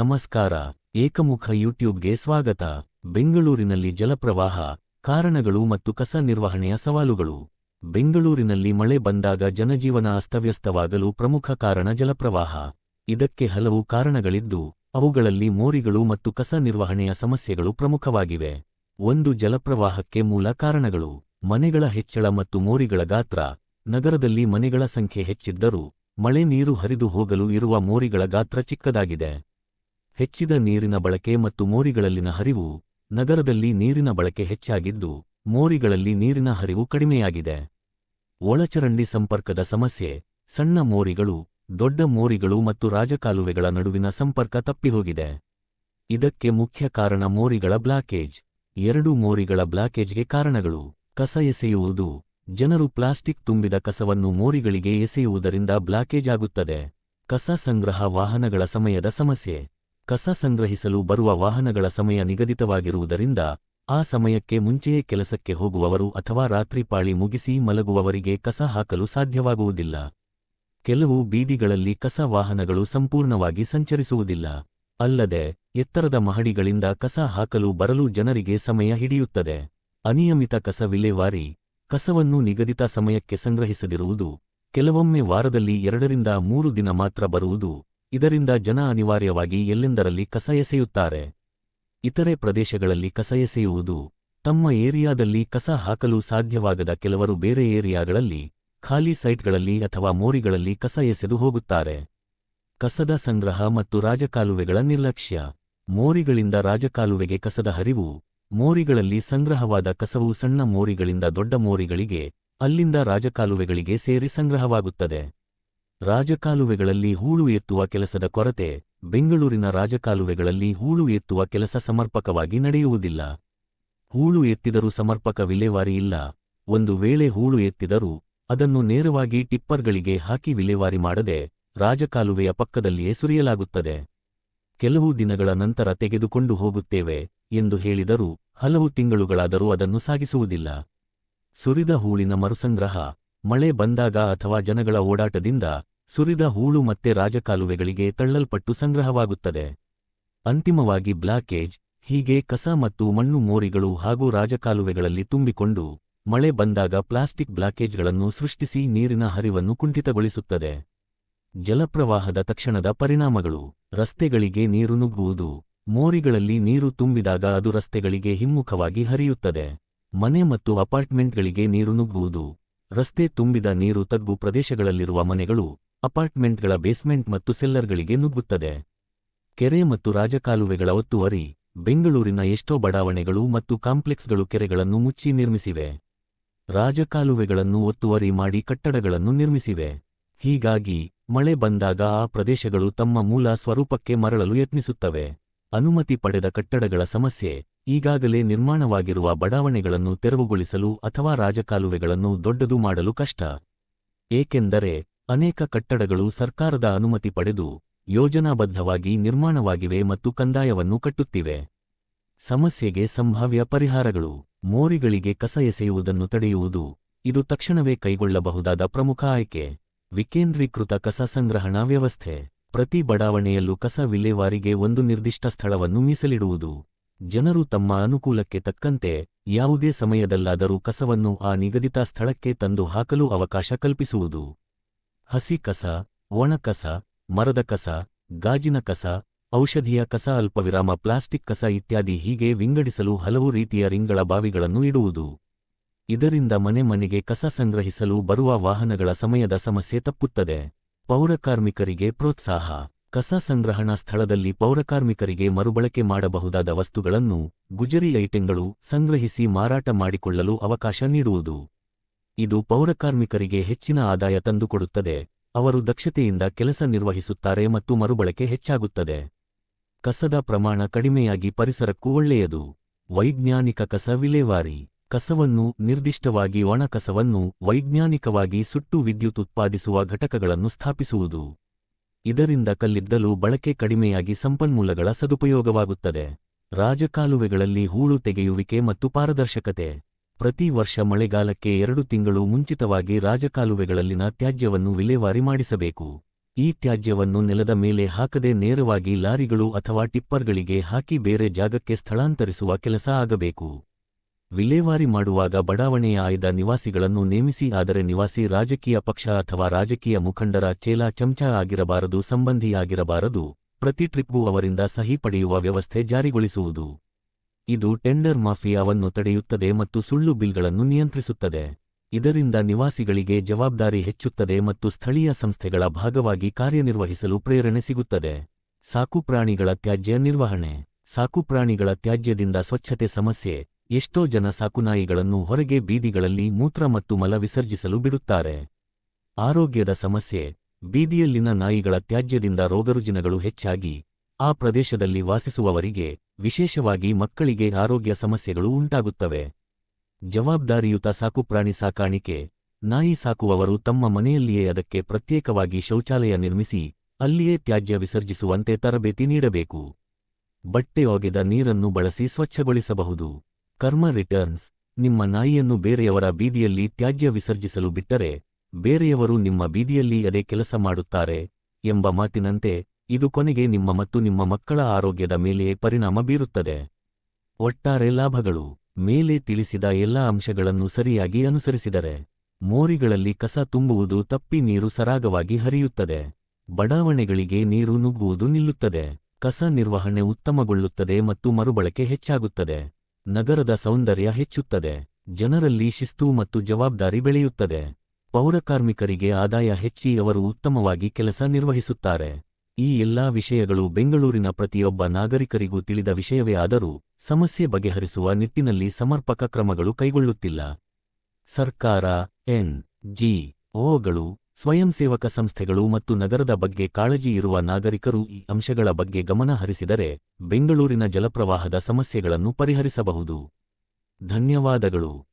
ನಮಸ್ಕಾರ, ಏಕಮುಖ ಯೂಟ್ಯೂಬ್ಗೆ ಸ್ವಾಗತ. ಬೆಂಗಳೂರಿನಲ್ಲಿ ಜಲಪ್ರವಾಹ, ಕಾರಣಗಳು ಮತ್ತು ಕಸ ನಿರ್ವಹಣೆಯ ಸವಾಲುಗಳು. ಬೆಂಗಳೂರಿನಲ್ಲಿ ಮಳೆ ಬಂದಾಗ ಜನಜೀವನ ಅಸ್ತವ್ಯಸ್ತವಾಗಲು ಪ್ರಮುಖ ಕಾರಣ ಜಲಪ್ರವಾಹ. ಇದಕ್ಕೆ ಹಲವು ಕಾರಣಗಳಿದ್ದು, ಅವುಗಳಲ್ಲಿ ಮೋರಿಗಳು ಮತ್ತು ಕಸ ನಿರ್ವಹಣೆಯ ಸಮಸ್ಯೆಗಳು ಪ್ರಮುಖವಾಗಿವೆ. ಒಂದು ಜಲಪ್ರವಾಹಕ್ಕೆ ಮೂಲ ಕಾರಣಗಳು, ಮನೆಗಳ ಹೆಚ್ಚಳ ಮತ್ತು ಮೋರಿಗಳ ಗಾತ್ರ. ನಗರದಲ್ಲಿ ಮನೆಗಳ ಸಂಖ್ಯೆ ಹೆಚ್ಚಿದ್ದರೂ, ಮಳೆ ನೀರು ಹರಿದು ಹೋಗಲು ಇರುವ ಮೋರಿಗಳ ಗಾತ್ರ ಚಿಕ್ಕದಾಗಿದೆ. ಹೆಚ್ಚಿದ ನೀರಿನ ಬಳಕೆ ಮತ್ತು ಮೋರಿಗಳಲ್ಲಿನ ಹರಿವು, ನಗರದಲ್ಲಿ ನೀರಿನ ಬಳಕೆ ಹೆಚ್ಚಾಗಿದ್ದು, ಮೋರಿಗಳಲ್ಲಿ ನೀರಿನ ಹರಿವು ಕಡಿಮೆಯಾಗಿದೆ. ಒಳಚರಂಡಿ ಸಂಪರ್ಕದ ಸಮಸ್ಯೆ, ಸಣ್ಣ ಮೋರಿಗಳು, ದೊಡ್ಡ ಮೋರಿಗಳು ಮತ್ತು ರಾಜಕಾಲುವೆಗಳ ನಡುವಿನ ಸಂಪರ್ಕ ತಪ್ಪಿಹೋಗಿದೆ. ಇದಕ್ಕೆ ಮುಖ್ಯ ಕಾರಣ ಮೋರಿಗಳ ಬ್ಲಾಕೇಜ್. ಎರಡು ಮೋರಿಗಳ ಬ್ಲಾಕೇಜ್ಗೆ ಕಾರಣಗಳು. ಕಸ ಎಸೆಯುವುದು. ಜನರು ಪ್ಲಾಸ್ಟಿಕ್ ತುಂಬಿದ ಕಸವನ್ನು ಮೋರಿಗಳಿಗೆ ಎಸೆಯುವುದರಿಂದ ಬ್ಲಾಕೇಜ್ ಆಗುತ್ತದೆ. ಕಸ ಸಂಗ್ರಹ ವಾಹನಗಳ ಸಮಯದ ಸಮಸ್ಯೆ. ಕಸ ಸಂಗ್ರಹಿಸಲು ಬರುವ ವಾಹನಗಳ ಸಮಯ ನಿಗದಿತವಾಗಿರುವುದರಿಂದ, ಆ ಸಮಯಕ್ಕೆ ಮುಂಚೆಯೇ ಕೆಲಸಕ್ಕೆ ಹೋಗುವವರು ಅಥವಾ ರಾತ್ರಿ ಪಾಳಿ ಮುಗಿಸಿ ಮಲಗುವವರಿಗೆ ಕಸ ಹಾಕಲು ಸಾಧ್ಯವಾಗುವುದಿಲ್ಲ. ಕೆಲವು ಬೀದಿಗಳಲ್ಲಿ ಕಸ ವಾಹನಗಳು ಸಂಪೂರ್ಣವಾಗಿ ಸಂಚರಿಸುವುದಿಲ್ಲ. ಅಲ್ಲದೆ, ಎತ್ತರದ ಮಹಡಿಗಳಿಂದ ಕಸ ಹಾಕಲು ಬರಲು ಜನರಿಗೆ ಸಮಯ ಹಿಡಿಯುತ್ತದೆ. ಅನಿಯಮಿತ ಕಸ ವಿಲೇವಾರಿ, ಕಸವನ್ನು ನಿಗದಿತ ಸಮಯಕ್ಕೆ ಸಂಗ್ರಹಿಸದಿರುವುದು, ಕೆಲವೊಮ್ಮೆ ವಾರದಲ್ಲಿ ಎರಡರಿಂದ ಮೂರು ದಿನ ಮಾತ್ರ ಬರುವುದು ಇದರಿಂದ ಜನ ಅನಿವಾರ್ಯವಾಗಿ ಎಲ್ಲೆಂದರಲ್ಲಿ ಕಸ ಎಸೆಯುತ್ತಾರೆ ಇತರೆ ಪ್ರದೇಶಗಳಲ್ಲಿ ಕಸ ಎಸೆಯುವುದು ತಮ್ಮ ಏರಿಯಾದಲ್ಲಿ ಕಸ ಹಾಕಲು ಸಾಧ್ಯವಾಗದ ಕೆಲವರು ಬೇರೆ ಏರಿಯಾಗಳಲ್ಲಿ, ಖಾಲಿ ಸೈಟ್ಗಳಲ್ಲಿ ಅಥವಾ ಮೋರಿಗಳಲ್ಲಿ ಕಸ ಎಸೆದು ಹೋಗುತ್ತಾರೆ. ಕಸದ ಸಂಗ್ರಹ ಮತ್ತು ರಾಜಕಾಲುವೆಗಳ ನಿರ್ಲಕ್ಷ್ಯ. ಮೋರಿಗಳಿಂದ ರಾಜಕಾಲುವೆಗೆ ಕಸದ ಹರಿವು, ಮೋರಿಗಳಲ್ಲಿ ಸಂಗ್ರಹವಾದ ಕಸವು ಸಣ್ಣ ಮೋರಿಗಳಿಂದ ದೊಡ್ಡ ಮೋರಿಗಳಿಗೆ, ಅಲ್ಲಿಂದ ರಾಜಕಾಲುವೆಗಳಿಗೆ ಸೇರಿ ಸಂಗ್ರಹವಾಗುತ್ತದೆ. ರಾಜಕಾಲುವೆಗಳಲ್ಲಿ ಹೂಳು ಎತ್ತುವ ಕೆಲಸದ ಕೊರತೆ ಬೆಂಗಳೂರಿನ ರಾಜಕಾಲುವೆಗಳಲ್ಲಿ ಹೂಳು ಎತ್ತುವ ಕೆಲಸ ಸಮರ್ಪಕವಾಗಿ ನಡೆಯುವುದಿಲ್ಲ. ಹೂಳು ಎತ್ತಿದರೂ ಸಮರ್ಪಕ ವಿಲೇವಾರಿ ಇಲ್ಲ. ಒಂದು ವೇಳೆ ಹೂಳು ಎತ್ತಿದರೂ ಅದನ್ನು ನೇರವಾಗಿ ಟಿಪ್ಪರ್ಗಳಿಗೆ ಹಾಕಿ ವಿಲೇವಾರಿ ಮಾಡದೆ ರಾಜಕಾಲುವೆಯ ಪಕ್ಕದಲ್ಲಿಯೇ ಸುರಿಯಲಾಗುತ್ತದೆ. ಕೆಲವು ದಿನಗಳ ನಂತರ ತೆಗೆದುಕೊಂಡು ಹೋಗುತ್ತೇವೆ ಎಂದು ಹೇಳಿದರೂ ಹಲವು ತಿಂಗಳುಗಳಾದರೂ ಅದನ್ನು ಸಾಗಿಸುವುದಿಲ್ಲ. ಸುರಿದ ಹೂಳಿನ ಮರುಸಂಗ್ರಹ ಮಳೆ ಬಂದಾಗ ಅಥವಾ ಜನಗಳ ಓಡಾಟದಿಂದ ಸುರಿದ ಹೂಳು ಮತ್ತೆ ರಾಜಕಾಲುವೆಗಳಿಗೆ ತಳ್ಳಲ್ಪಟ್ಟು ಸಂಗ್ರಹವಾಗುತ್ತದೆ. ಅಂತಿಮವಾಗಿ ಬ್ಲಾಕೇಜ್ ಹೀಗೆ ಕಸ ಮತ್ತು ಮಣ್ಣು ಮೋರಿಗಳು ಹಾಗೂ ರಾಜಕಾಲುವೆಗಳಲ್ಲಿ ತುಂಬಿಕೊಂಡು ಮಳೆ ಬಂದಾಗ ಪ್ಲಾಸ್ಟಿಕ್ ಬ್ಲಾಕೇಜ್ಗಳನ್ನು ಸೃಷ್ಟಿಸಿ ನೀರಿನ ಹರಿವನ್ನು ಕುಂಠಿತಗೊಳಿಸುತ್ತದೆ. ಜಲಪ್ರವಾಹದ ತಕ್ಷಣದ ಪರಿಣಾಮಗಳು, ರಸ್ತೆಗಳಿಗೆ ನೀರು ನುಗ್ಗುವುದು, ಮೋರಿಗಳಲ್ಲಿ ನೀರು ತುಂಬಿದಾಗ ಅದು ರಸ್ತೆಗಳಿಗೆ ಹಿಮ್ಮುಖವಾಗಿ ಹರಿಯುತ್ತದೆ. ಮನೆ ಮತ್ತು ಅಪಾರ್ಟ್ಮೆಂಟ್ಗಳಿಗೆ ನೀರು ನುಗ್ಗುವುದು. ರಸ್ತೆ ತುಂಬಿದ ನೀರು ತಗ್ಗು ಪ್ರದೇಶಗಳಲ್ಲಿರುವ ಮನೆಗಳು, ಅಪಾರ್ಟ್ಮೆಂಟ್ಗಳ ಬೇಸ್ಮೆಂಟ್ ಮತ್ತು ಸೆಲ್ಲರ್ಗಳಿಗೆ ನುಗ್ಗುತ್ತದೆ. ಕೆರೆ ಮತ್ತು ರಾಜಕಾಲುವೆಗಳ ಒತ್ತುವರಿ, ಬೆಂಗಳೂರಿನ ಎಷ್ಟೋ ಬಡಾವಣೆಗಳು ಮತ್ತು ಕಾಂಪ್ಲೆಕ್ಸ್ಗಳು ಕೆರೆಗಳನ್ನು ಮುಚ್ಚಿ ನಿರ್ಮಿಸಿವೆ. ರಾಜಕಾಲುವೆಗಳನ್ನು ಒತ್ತುವರಿ ಮಾಡಿ ಕಟ್ಟಡಗಳನ್ನು ನಿರ್ಮಿಸಿವೆ. ಹೀಗಾಗಿ, ಮಳೆ ಬಂದಾಗ ಆ ಪ್ರದೇಶಗಳು ತಮ್ಮ ಮೂಲ ಸ್ವರೂಪಕ್ಕೆ ಮರಳಲು ಯತ್ನಿಸುತ್ತವೆ. ಅನುಮತಿ ಪಡೆದ ಕಟ್ಟಡಗಳ ಸಮಸ್ಯೆ ಈಗಾಗಲೇ ನಿರ್ಮಾಣವಾಗಿರುವ ಬಡಾವಣೆಗಳನ್ನು ತೆರವುಗೊಳಿಸಲು ಅಥವಾ ರಾಜಕಾಲುವೆಗಳನ್ನು ದೊಡ್ಡದು ಮಾಡಲು ಕಷ್ಟ. ಏಕೆಂದರೆ, ಅನೇಕ ಕಟ್ಟಡಗಳು ಸರ್ಕಾರದ ಅನುಮತಿ ಪಡೆದು ಯೋಜನಾಬದ್ಧವಾಗಿ ನಿರ್ಮಾಣವಾಗಿವೆ ಮತ್ತು ಕಂದಾಯವನ್ನು ಕಟ್ಟುತ್ತಿವೆ. ಸಮಸ್ಯೆಗೆ ಸಂಭಾವ್ಯ ಪರಿಹಾರಗಳು, ಮೋರಿಗಳಿಗೆ ಕಸ ಎಸೆಯುವುದನ್ನು ತಡೆಯುವುದು, ಇದು ತಕ್ಷಣವೇ ಕೈಗೊಳ್ಳಬಹುದಾದ ಪ್ರಮುಖ ಆಯ್ಕೆ. ವಿಕೇಂದ್ರೀಕೃತ ಕಸ ಸಂಗ್ರಹಣಾ ವ್ಯವಸ್ಥೆ, ಪ್ರತಿ ಬಡಾವಣೆಯಲ್ಲೂ ಕಸ ವಿಲೇವಾರಿಗೆ ಒಂದು ನಿರ್ದಿಷ್ಟ ಸ್ಥಳವನ್ನು ಮೀಸಲಿಡುವುದು. ಜನರು ತಮ್ಮ ಅನುಕೂಲಕ್ಕೆ ತಕ್ಕಂತೆ ಯಾವುದೇ ಸಮಯದಲ್ಲಾದರೂ ಕಸವನ್ನು ಆ ನಿಗದಿತ ಸ್ಥಳಕ್ಕೆ ತಂದು ಹಾಕಲು ಅವಕಾಶ ಕಲ್ಪಿಸುವುದು. ಹಸಿ ಕಸ, ಒಣ ಕಸ, ಮರದ ಕಸ, ಗಾಜಿನ ಕಸ, ಔಷಧಿಯ ಕಸ, ಅಲ್ಪವಿರಾಮ, ಪ್ಲಾಸ್ಟಿಕ್ ಕಸ ಇತ್ಯಾದಿ ಹೀಗೆ ವಿಂಗಡಿಸಲು ಹಲವು ರೀತಿಯ ರಿಂಗಳ ಬಾವಿಗಳನ್ನು ಇಡುವುದು. ಇದರಿಂದ ಮನೆ ಮನೆಗೆ ಕಸ ಸಂಗ್ರಹಿಸಲು ಬರುವ ವಾಹನಗಳ ಸಮಯದ ಸಮಸ್ಯೆ ತಪ್ಪುತ್ತದೆ. ಪೌರಕಾರ್ಮಿಕರಿಗೆ ಪ್ರೋತ್ಸಾಹ. ಕಸ ಸಂಗ್ರಹಣಾ ಸ್ಥಳದಲ್ಲಿ ಪೌರಕಾರ್ಮಿಕರಿಗೆ ಮರುಬಳಕೆ ಮಾಡಬಹುದಾದ ವಸ್ತುಗಳನ್ನು ಗುಜರಿ ಐಟಂಗಳು ಸಂಗ್ರಹಿಸಿ ಮಾರಾಟ ಮಾಡಿಕೊಳ್ಳಲು ಅವಕಾಶ ನೀಡುವುದು. ಇದು ಪೌರಕಾರ್ಮಿಕರಿಗೆ ಹೆಚ್ಚಿನ ಆದಾಯ ತಂದುಕೊಡುತ್ತದೆ. ಅವರು ದಕ್ಷತೆಯಿಂದ ಕೆಲಸ ನಿರ್ವಹಿಸುತ್ತಾರೆ ಮತ್ತು ಮರುಬಳಕೆ ಹೆಚ್ಚಾಗುತ್ತದೆ. ಕಸದ ಪ್ರಮಾಣ ಕಡಿಮೆಯಾಗಿ ಪರಿಸರಕ್ಕೂ ಒಳ್ಳೆಯದು. ವೈಜ್ಞಾನಿಕ ಕಸ ವಿಲೇವಾರಿ. ಕಸವನ್ನು ನಿರ್ದಿಷ್ಟವಾಗಿ ಒಣ ಕಸವನ್ನು ವೈಜ್ಞಾನಿಕವಾಗಿ ಸುಟ್ಟು ವಿದ್ಯುತ್ ಉತ್ಪಾದಿಸುವ ಘಟಕಗಳನ್ನು ಸ್ಥಾಪಿಸುವುದು. ಇದರಿಂದ ಕಲ್ಲಿದ್ದಲು ಬಳಕೆ ಕಡಿಮೆಯಾಗಿ ಸಂಪನ್ಮೂಲಗಳ ಸದುಪಯೋಗವಾಗುತ್ತದೆ. ರಾಜಕಾಲುವೆಗಳಲ್ಲಿ ಹೂಳು ತೆಗೆಯುವಿಕೆ ಮತ್ತು ಪಾರದರ್ಶಕತೆ. ಪ್ರತಿ ವರ್ಷ ಮಳೆಗಾಲಕ್ಕೆ ಎರಡು ತಿಂಗಳು ಮುಂಚಿತವಾಗಿ ರಾಜಕಾಲುವೆಗಳಲ್ಲಿನ ತ್ಯಾಜ್ಯವನ್ನು ವಿಲೇವಾರಿ ಮಾಡಿಸಬೇಕು. ಈ ತ್ಯಾಜ್ಯವನ್ನು ನೆಲದ ಮೇಲೆ ಹಾಕದೆ ನೇರವಾಗಿ ಲಾರಿಗಳು ಅಥವಾ ಟಿಪ್ಪರ್ಗಳಿಗೆ ಹಾಕಿ ಬೇರೆ ಜಾಗಕ್ಕೆ ಸ್ಥಳಾಂತರಿಸುವ ಕೆಲಸ ಆಗಬೇಕು. ವಿಲೇವಾರಿ ಮಾಡುವಾಗ ಬಡಾವಣೆಯ ಆಯ್ದ ನಿವಾಸಿಗಳನ್ನು ನೇಮಿಸಿ, ಆದರೆ ನಿವಾಸಿ ರಾಜಕೀಯ ಪಕ್ಷ ಅಥವಾ ರಾಜಕೀಯ ಮುಖಂಡರ ಚೇಲ ಚಮಚ ಆಗಿರಬಾರದು, ಸಂಬಂಧಿಯಾಗಿರಬಾರದು, ಪ್ರತಿ ಟ್ರಿಪ್ಗೂ ಅವರಿಂದ ಸಹಿ ಪಡೆಯುವ ವ್ಯವಸ್ಥೆ ಜಾರಿಗೊಳಿಸುವುದು. ಇದು ಟೆಂಡರ್ ಮಾಫಿಯಾವನ್ನು ತಡೆಯುತ್ತದೆ ಮತ್ತು ಸುಳ್ಳು ಬಿಲ್ಗಳನ್ನು ನಿಯಂತ್ರಿಸುತ್ತದೆ. ಇದರಿಂದ ನಿವಾಸಿಗಳಿಗೆ ಜವಾಬ್ದಾರಿ ಹೆಚ್ಚುತ್ತದೆ ಮತ್ತು ಸ್ಥಳೀಯ ಸಂಸ್ಥೆಗಳ ಭಾಗವಾಗಿ ಕಾರ್ಯನಿರ್ವಹಿಸಲು ಪ್ರೇರಣೆ ಸಿಗುತ್ತದೆ. ಸಾಕುಪ್ರಾಣಿಗಳ ತ್ಯಾಜ್ಯ ನಿರ್ವಹಣೆ. ಸಾಕುಪ್ರಾಣಿಗಳ ತ್ಯಾಜ್ಯದಿಂದ ಸ್ವಚ್ಛತೆ ಸಮಸ್ಯೆ. ಎಷ್ಟೋ ಜನ ಸಾಕುನಾಯಿಗಳನ್ನು ಹೊರಗೆ ಬೀದಿಗಳಲ್ಲಿ ಮೂತ್ರ ಮತ್ತು ಮಲ ವಿಸರ್ಜಿಸಲು ಬಿಡುತ್ತಾರೆ. ಆರೋಗ್ಯದ ಸಮಸ್ಯೆ. ಬೀದಿಯಲ್ಲಿನ ನಾಯಿಗಳ ತ್ಯಾಜ್ಯದಿಂದ ರೋಗರುಜಿನಗಳು ಹೆಚ್ಚಾಗಿ ಆ ಪ್ರದೇಶದಲ್ಲಿ ವಾಸಿಸುವವರಿಗೆ ವಿಶೇಷವಾಗಿ ಮಕ್ಕಳಿಗೆ ಆರೋಗ್ಯ ಸಮಸ್ಯೆಗಳು ಉಂಟಾಗುತ್ತವೆ. ಜವಾಬ್ದಾರಿಯುತ ಸಾಕುಪ್ರಾಣಿ ಸಾಕಾಣಿಕೆ. ನಾಯಿ ಸಾಕುವವರು ತಮ್ಮ ಮನೆಯಲ್ಲಿಯೇ ಅದಕ್ಕೆ ಪ್ರತ್ಯೇಕವಾಗಿ ಶೌಚಾಲಯ ನಿರ್ಮಿಸಿ ಅಲ್ಲಿಯೇ ತ್ಯಾಜ್ಯ ವಿಸರ್ಜಿಸುವಂತೆ ತರಬೇತಿ ನೀಡಬೇಕು. ಬಟ್ಟೆ ಒಗೆದ ನೀರನ್ನು ಬಳಸಿ ಸ್ವಚ್ಛಗೊಳಿಸಬಹುದು. ಕರ್ಮ ರಿಟರ್ನ್ಸ್. ನಿಮ್ಮ ನಾಯಿಯನ್ನು ಬೇರೆಯವರ ಬೀದಿಯಲ್ಲಿ ತ್ಯಾಜ್ಯ ವಿಸರ್ಜಿಸಲು ಬಿಟ್ಟರೆ, ಬೇರೆಯವರು ನಿಮ್ಮ ಬೀದಿಯಲ್ಲಿ ಅದೇ ಕೆಲಸ ಮಾಡುತ್ತಾರೆ ಎಂಬ ಮಾತಿನಂತೆ, ಇದು ಕೊನೆಗೆ ನಿಮ್ಮ ಮತ್ತು ನಿಮ್ಮ ಮಕ್ಕಳ ಆರೋಗ್ಯದ ಮೇಲೆ ಪರಿಣಾಮ ಬೀರುತ್ತದೆ. ಒಟ್ಟಾರೆ ಲಾಭಗಳು. ಮೇಲೆ ತಿಳಿಸಿದ ಎಲ್ಲಾ ಅಂಶಗಳನ್ನು ಸರಿಯಾಗಿ ಅನುಸರಿಸಿದರೆ, ಮೋರಿಗಳಲ್ಲಿ ಕಸ ತುಂಬುವುದು ತಪ್ಪಿ ನೀರು ಸರಾಗವಾಗಿ ಹರಿಯುತ್ತದೆ. ಬಡಾವಣೆಗಳಿಗೆ ನೀರು ನುಗ್ಗುವುದು ನಿಲ್ಲುತ್ತದೆ. ಕಸ ನಿರ್ವಹಣೆ ಉತ್ತಮಗೊಳ್ಳುತ್ತದೆ ಮತ್ತು ಮರುಬಳಕೆ ಹೆಚ್ಚಾಗುತ್ತದೆ. ನಗರದ ಸೌಂದರ್ಯ ಹೆಚ್ಚುತ್ತದೆ, ಜನರಲ್ಲಿ ಶಿಸ್ತು ಮತ್ತು ಜವಾಬ್ದಾರಿ ಬೆಳೆಯುತ್ತದೆ. ಪೌರಕಾರ್ಮಿಕರಿಗೆ ಆದಾಯ ಹೆಚ್ಚಿ ಅವರು ಉತ್ತಮವಾಗಿ ಕೆಲಸ ನಿರ್ವಹಿಸುತ್ತಾರೆ. ಈ ಎಲ್ಲಾ ವಿಷಯಗಳು ಬೆಂಗಳೂರಿನ ಪ್ರತಿಯೊಬ್ಬ ನಾಗರಿಕರಿಗೂ ತಿಳಿದ ವಿಷಯವೇ ಆದರೂ ಸಮಸ್ಯೆ ಬಗೆಹರಿಸುವ ನಿಟ್ಟಿನಲ್ಲಿ ಸಮರ್ಪಕ ಕ್ರಮಗಳು ಕೈಗೊಳ್ಳುತ್ತಿಲ್ಲ. ಸರ್ಕಾರ, ಎನ್, ಜಿ ಓಗಳು ಸ್ವಯಂ ಸೇವಕ ಸಂಸ್ಥೆಗಳು ಮತ್ತು ನಗರದ ಬಗ್ಗೆ ಕಾಳಜಿ ಇರುವ ನಾಗರಿಕರು ಈ ಅಂಶಗಳ ಬಗ್ಗೆ ಗಮನ ಹರಿಸಿದರೆ ಬೆಂಗಳೂರಿನ ಜಲಪ್ರವಾಹದ ಸಮಸ್ಯೆಗಳನ್ನು ಪರಿಹರಿಸಬಹುದು. ಧನ್ಯವಾದಗಳು.